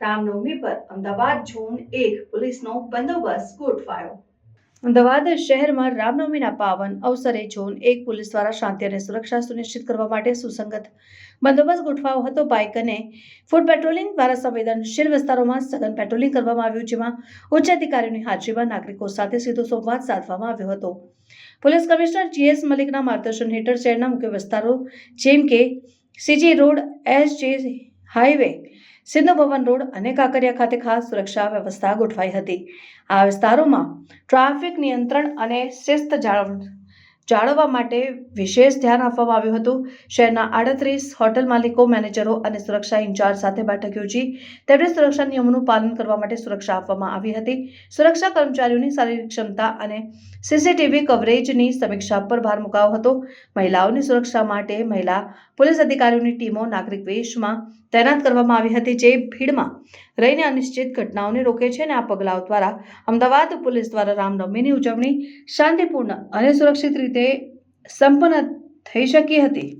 રામનવમી પર અમદાવાદ ઝોન એક પોલીસનો બંદોબસ્ત ગોઠવાયો. અમદાવાદ શહેરમાં રામનવમીના પાવન અવસરે ઝોન એક પોલીસ દ્વારા શાંતિ અને સુરક્ષા સુનિશ્ચિત કરવા માટે સુસંગત બંદોબસ્ત ગોઠવાયો હતો. બાઇક અને ફૂડ પેટ્રોલિંગ દ્વારા સંવેદનશીલ વિસ્તારોમાં સઘન પેટ્રોલિંગ કરવામાં આવ્યું, જેમાં ઉચ્ચ અધિકારીઓની હાજરીમાં નાગરિકો સાથે સીધો સંવાદ સાધવામાં આવ્યો હતો. પોલીસ કમિશનર જીએસ મલિકના માર્ગદર્શન હેઠળ શહેરના મુખ્ય વિસ્તારો જેમ કે C G road, S G highway. Sindhu Bhavan road અને કાંકરિયા ખાતે ખાસ સુરક્ષા વ્યવસ્થા ગોઠવાઈ હતી. આ વિસ્તારોમાં ટ્રાફિક નિયંત્રણ અને શિસ્ત જાળવ જાળવવા માટે વિશેષ ધ્યાન આપવામાં આવ્યું હતું. શહેરના આડત્રીસ હોટલ માલિકો, મેનેજરો અને સુરક્ષા ઇન્ચાર્જ સાથે બેઠક યોજી તેમણે સુરક્ષા નિયમોનું પાલન કરવા માટે સુરક્ષા આપવામાં આવી હતી. સુરક્ષા કર્મચારીઓની શારીરિક ક્ષમતા અને સીસીટીવી કવરેજની સમીક્ષા પર ભાર મુકાયો હતો. મહિલાઓની સુરક્ષા માટે મહિલા પોલીસ અધિકારીઓની ટીમો નાગરિક વેશમાં તૈનાત કરવામાં આવી હતી, જે ભીડમાં રહીને અનિશ્ચિત ઘટનાઓને રોકે છે અને આ પગલાઓ દ્વારા અમદાવાદ પોલીસ દ્વારા રામનવમીની ઉજવણી શાંતિપૂર્ણ અને સુરક્ષિત રીતે સંપન્ન થઈ શકી હતી.